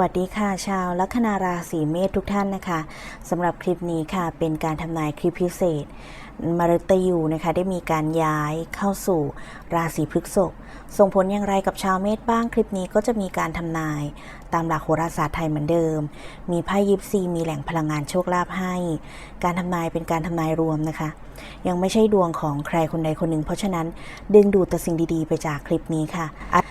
วัสดีค่ะ ชาวลัคนาราศีเมษทุกท่านนะคะสำหรับคลิปนี้ค่ะ เป็นการทำนายคลิปพิเศษมฤตยูนะคะ ได้มีการย้ายเข้าสู่ราศีพฤษภส่งผลอย่างไรกับชาวเมษบ้างคลิปนี้ก็จะมีการทำนายตามหลักโหราศาสตร์ไทยเหมือนเดิม มีไพ่ยิปซีมีแหล่งพลังงานโชคลาภให้ การทำนายเป็นการทำนายรวมนะคะ ยังไม่ใช่ดวงของใครคนใดคนหนึ่ง เพราะฉะนั้นดึงดูดแต่สิ่งดีๆ ไปจากคลิปนี้ค่ะ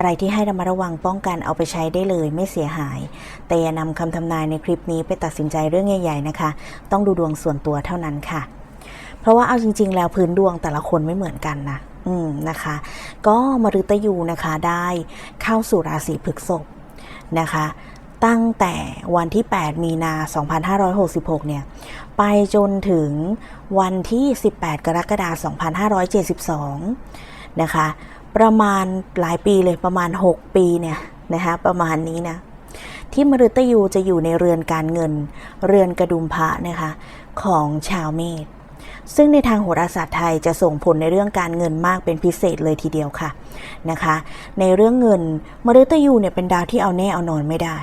อะไรที่ให้ระมัดระวังป้องกันเอาไปใช้ได้เลยไม่เสียหาย แต่อย่านำคำทำนายในคลิปนี้ไปตัดสินใจเรื่องใหญ่ๆนะคะ ต้องดูดวงส่วนตัวเท่านั้นค่ะ เพราะว่าเอาจริง ๆ แล้วพื้นดวงแต่ละคนไม่เหมือนกันนะอืมนะคะ ก็มฤตยูนะคะได้เข้าสู่ราศีพฤษภนะคะ ตั้งแต่วันที่ 8 มีนา 2566 เนี่ย ไปจนถึงวันที่ 18 กรกฎาคม 2572 นะคะ ประมาณหลายปีเลยประมาณ 6 ปีเนี่ยนะคะประมาณนี้นะที่มฤตยูจะอยู่ในเรือนการเงิน เรือนกระดุมพระนะคะของชาวเมษซึ่งในทางโหราศาสตร์ไทยจะส่งผลในเรื่องการเงินมากเป็นพิเศษเลยทีเดียวค่ะนะคะ ในเรื่องเงินมฤตยูเนี่ยเป็นดาวที่เอาแน่เอานอนไม่ได้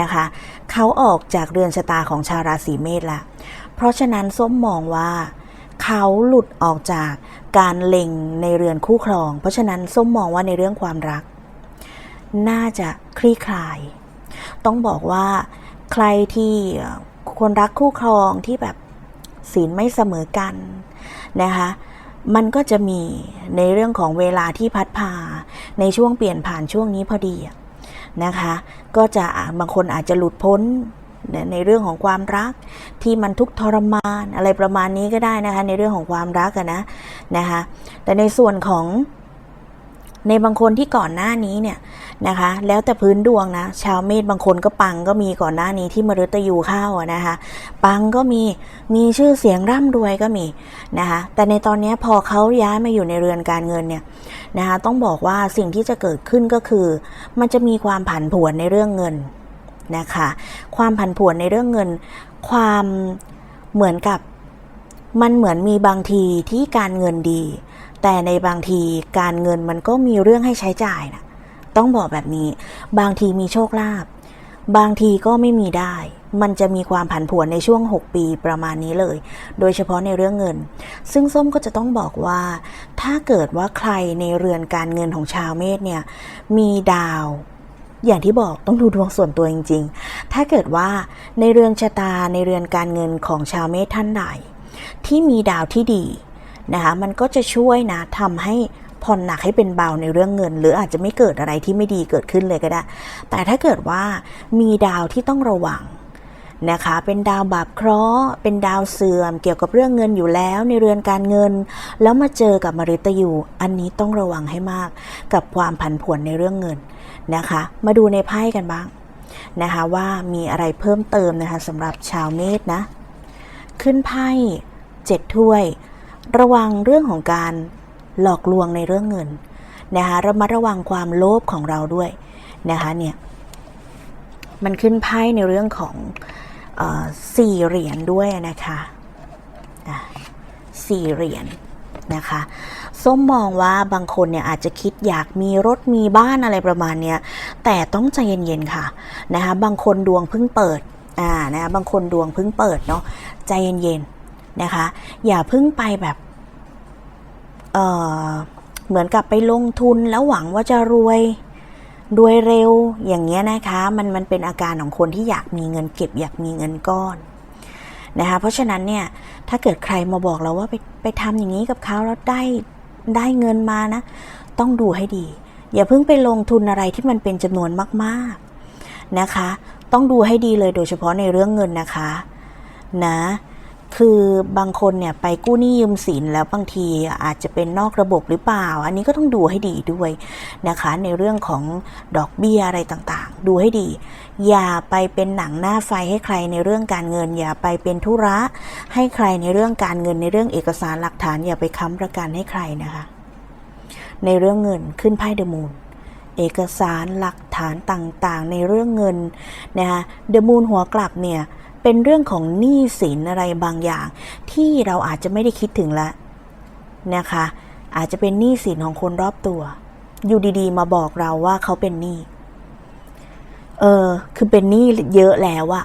นะคะเขาออกจากเรือนชะตาของชาวราศีเมษละเพราะฉะนั้นส้มมองว่า เขาหลุดออกจากการเล็งในเรือนคู่ครอง เพราะฉะนั้นส้มมองว่าในเรื่องความรัก น่าจะคลี่คลาย ต้องบอกว่าใครที่คนรักคู่ครองที่แบบศีลไม่เสมอกันนะคะมันก็จะมีในเรื่องของเวลาที่พัดพาในช่วงเปลี่ยนผ่านช่วงนี้พอดีนะคะ ก็จะบางคนอาจจะหลุดพ้น ในเรื่องของความรักที่มันทุกทรมานอะไรประมาณนี้ก็ได้นะคะในเรื่องของความรักะนะนะคะแต่ในส่วนของในบางคนที่ก่อนหน้านี้เนี่ยนะคะ แล้วแต่พื้นดวงนะ ชาวเมษบางคนก็ปังก็มีก่อนหน้านี้ที่มฤตยูเข้าอะนะคะ ปังก็มีมีชื่อเสียงร่ำรวยก็มีนะคะ แต่ในตอนนี้พอเขาย้ายมาอยู่ในเรือนการเงินเนี่ยนะคะ ต้องบอกว่าสิ่งที่จะเกิดขึ้นก็คือ มันจะมีความผันผวนในเรื่องเงิน นะคะ ความผันผวนในเรื่องเงิน ความเหมือนกับมันเหมือนมีบางทีที่การเงินดี แต่ในบางทีการเงินมันก็มีเรื่องให้ใช้จ่ายนะต้องบอกแบบนี้ บางทีมีโชคลาภบางทีก็ไม่มีได้ มันจะมีความผันผวนในช่วง 6 ปีประมาณนี้เลย โดยเฉพาะในเรื่องเงิน ซึ่งส้มก็จะต้องบอกว่า ถ้าเกิดว่าใครในเรือนการเงินของชาวเมษเนี่ย มีดาว อย่างที่บอกต้องดูดวงส่วนตัวจริง ๆ ถ้าเกิดว่าในเรือนชะตาในเรือนการเงินของชาวเมษท่านใดที่มีดาวที่ดีนะคะมันก็จะช่วยนะทำให้ผ่อนหนักให้เป็นเบาในเรื่องเงิน หรืออาจจะไม่เกิดอะไรที่ไม่ดีเกิดขึ้นเลยก็ได้ แต่ถ้าเกิดว่ามีดาวที่ต้องระวังนะคะเป็นดาวบาปเคราะห์เป็นดาวเสื่อม เกี่ยวกับเรื่องเงินอยู่แล้ว ในเรือนการเงิน แล้วมาเจอกับมฤตยูอันนี้ต้องระวังให้มาก กับความผันผวนในเรื่องเงิน นะคะ มาดูในไพ่กันบ้างนะคะว่ามีอะไรเพิ่มเติมนะคะสำหรับชาวเมษนะ ขึ้นไพ่เจ็ดถ้วย ระวังเรื่องของการหลอกลวงในเรื่องเงินนะคะระมัดระวังความโลภของเราด้วยนะคะเนี่ยมันขึ้นไพ่ในเรื่องของสี่เหรียญด้วยนะคะสี่เหรียญ นะคะ ส้มมองว่าบางคนเนี่ยอาจจะคิดอยากมีรถมีบ้านอะไรประมาณเนี้ยแต่ต้องใจเย็นๆค่ะนะคะบางคนดวงเพิ่งเปิดอ่านะบางคนดวงเพิ่งเปิดเนาะใจเย็นๆนะคะ อย่าเพิ่งไปแบบเอ่อเหมือนกับไปลงทุนแล้วหวังว่าจะรวยรวยเร็วอย่างเงี้ยนะคะ มันมันเป็นอาการของคนที่อยากมีเงินเก็บอยากมีเงินก้อน นะคะเพราะฉะนั้นเนี่ยถ้าเกิดใครมาบอกเราว่าไปไปทำอย่างนี้กับเขาแล้วได้ได้เงินมานะ ต้องดูให้ดี อย่าเพิ่งไปลงทุนอะไรที่มันเป็นจำนวนมากๆนะคะ ต้องดูให้ดีเลยโดยเฉพาะในเรื่องเงินนะคะนะคือบางคนเนี่ยไปกู้หนี้ยืมสินแล้วบางทีอาจจะเป็นนอกระบบหรือเปล่า อันนี้ก็ต้องดูให้ดีด้วยนะคะ ในเรื่องของดอกเบี้ยอะไรต่างๆ ดูให้ดี อย่าไปเป็นหนังหน้าไฟให้ใครในเรื่องการเงิน อย่าไปเป็นธุระให้ใครในเรื่องการเงินในเรื่องเอกสารหลักฐาน อย่าไปค้ำประกันให้ใครนะคะ ในเรื่องเงินขึ้นไพ่เดมูนเอกสารหลักฐานต่างๆ ในเรื่องเงินนะคะเดมูนหัวกลับเนี่ยเป็นเรื่องของหนี้สินอะไรบางอย่าง ที่เราอาจจะไม่ได้คิดถึงละนะคะอาจจะเป็นหนี้สินของคนรอบตัว อยู่ดีๆ มาบอกเราว่าเขาเป็นหนี้ เออคือเป็นหนี้เยอะแล้วอะ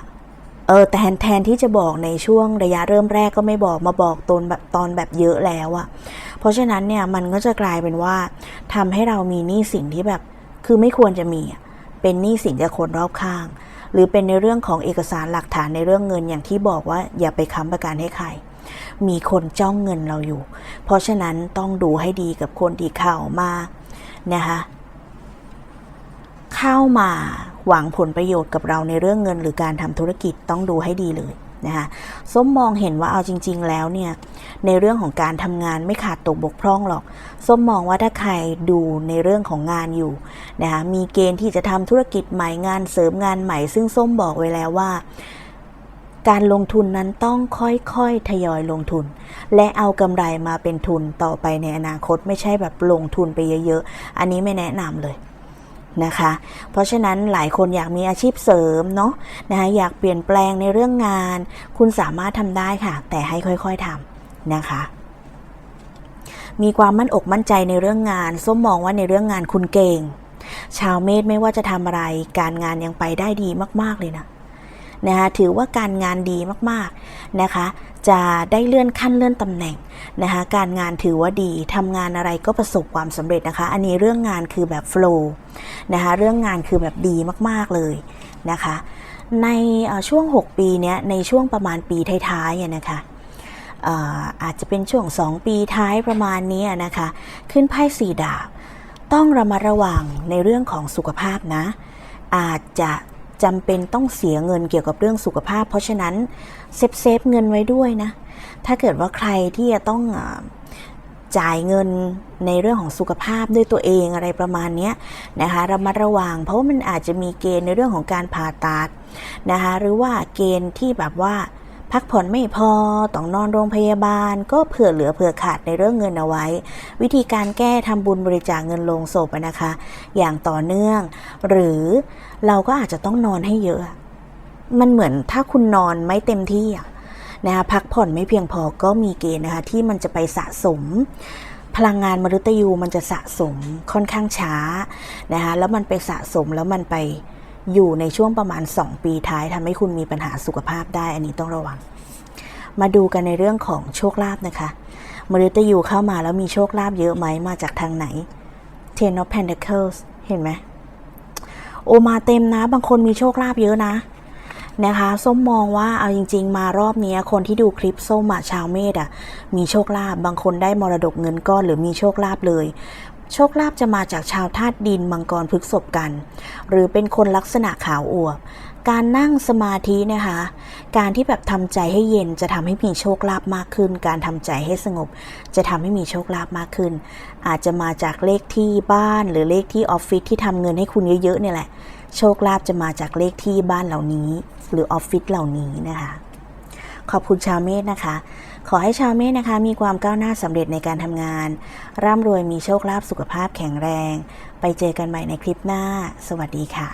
เออแต่แทนแทนที่จะบอกในช่วงระยะเริ่มแรกก็ไม่บอกมาบอกตอนแบบตอนแบบเยอะแล้วอะเพราะฉะนั้นเนี่ยมันก็จะกลายเป็นว่าทำให้เรามีหนี้สินที่แบบคือไม่ควรจะมีเป็นหนี้สินจากคนรอบข้าง หรือเป็นในเรื่องของเอกสารหลักฐานในเรื่องเงินอย่างที่บอกว่าอย่าไปค้ำประกันให้ใครมีคนจ้องเงินเราอยู่ เพราะฉะนั้นต้องดูให้ดีกับคนที่เข้ามานะคะเข้ามา หวังผลประโยชน์กับเราในเรื่องเงิน หรือการทำธุรกิจต้องดูให้ดีเลยนะคะส้มมองเห็นว่าเอาจริง ๆ แล้วเนี่ยในเรื่องของการทำงานไม่ขาดตกบกพร่องหรอก ส้มมองว่าถ้าใครดูในเรื่องของงานอยู่นะคะมีเกณฑ์ที่จะทำธุรกิจใหม่งานเสริมงานใหม่ ซึ่งส้มบอกไว้แล้วว่า การลงทุนนั้นต้องค่อยๆทยอยลงทุน และเอากำไรมาเป็นทุนต่อไปในอนาคตไม่ใช่แบบลงทุนไปเยอะ ๆ อันนี้ไม่แนะนำเลย นะคะ เพราะฉะนั้นหลายคนอยากมีอาชีพเสริมเนาะนะคะอยากเปลี่ยนแปลงในเรื่องงาน คุณสามารถทำได้ค่ะ แต่ให้ค่อยๆทำนะคะมีความมั่นอกมั่นใจในเรื่องงาน ส้มมองว่าในเรื่องงานคุณเก่ง ชาวเมษไม่ว่าจะทำอะไร การงานยังไปได้ดีมาก ๆ เลยนะ นะคะถือว่าการงานดีมากๆนะคะจะได้เลื่อนขั้นเลื่อนตำแหน่งนะคะการงานถือว่าดีทำงานอะไรก็ประสบความสำเร็จนะคะ อันนี้เรื่องงานคือแบบโฟล์นะคะเรื่องงานคือแบบดีมากๆเลยนะคะ ในช่วง 6 ปีเนี้ยในช่วงประมาณปีท้ายๆนะคะอาจจะเป็นช่วง 2 ปีท้ายประมาณนี้นะคะ ขึ้นไพ่สีดาบ ต้องระมัดระวังในเรื่องของสุขภาพนะ อาจจะ จำเป็นต้องเสียเงินเกี่ยวกับเรื่องสุขภาพ เพราะฉะนั้นเซฟเซฟเงินไว้ด้วยนะ ถ้าเกิดว่าใครที่จะต้องจ่ายเงินในเรื่องของสุขภาพด้วยตัวเองอะไรประมาณนี้นะคะระมัดระวังเพราะว่ามันอาจจะมีเกณฑ์ในเรื่องของการผ่าตัดนะคะหรือว่าเกณฑ์ที่แบบว่า พักผ่อนไม่พอต้องนอนโรงพยาบาล ก็เผื่อเหลือเผื่อขาดในเรื่องเงินเอาไว้ วิธีการแก้ทำบุญบริจาคเงินลงศพนะคะ อย่างต่อเนื่อง หรือเราก็อาจจะต้องนอนให้เยอะ มันเหมือนถ้าคุณนอนไม่เต็มที่นะคะพักผ่อนไม่เพียงพอก็มีเกณฑ์นะคะ ที่มันจะไปสะสมพลังงานมฤตยูมันจะสะสมค่อนข้างช้านะคะแล้วมันไปสะสมแล้วมันไป อยู่ในช่วงประมาณ 2 ปีท้ายทำให้คุณมีปัญหาสุขภาพได้ อันนี้ต้องระวัง มาดูกันในเรื่องของโชคลาภนะคะมฤตยูเข้ามาแล้วมีโชคลาภเยอะไหมมาจากทางไหน Ten of Pentacles เห็นไหมโอมาเต็มนะ บางคนมีโชคลาภเยอะนะนะคะส้มมองว่าเอาจริง ๆ มารอบนี้คนที่ดูคลิปส้มอะชาวเมษอะมีโชคลาภบางคนได้มรดกเงินก้อนหรือมีโชคลาภเลย โชคลาภจะมาจากชาวธาตุดินมังกรพฤกษบกัน หรือเป็นคนลักษณะขาวอวบ การนั่งสมาธินะคะ การที่แบบทำใจให้เย็นจะทำให้มีโชคลาภมากขึ้น การทำใจให้สงบ จะทำให้มีโชคลาภมากขึ้น อาจจะมาจากเลขที่บ้านหรือเลขที่ออฟฟิศที่ทำเงินให้คุณเยอะๆเนี่ยแหละ โชคลาภจะมาจากเลขที่บ้านเหล่านี้ หรือออฟฟิศเหล่านี้นะคะ ขอบคุณชาวเมษนะคะ ขอให้ชาวเมษนะคะ มีความก้าวหน้าสำเร็จในการทำงาน ร่ำรวยมีโชคลาภสุขภาพแข็งแรง ไปเจอกันใหม่ในคลิปหน้า สวัสดีค่ะ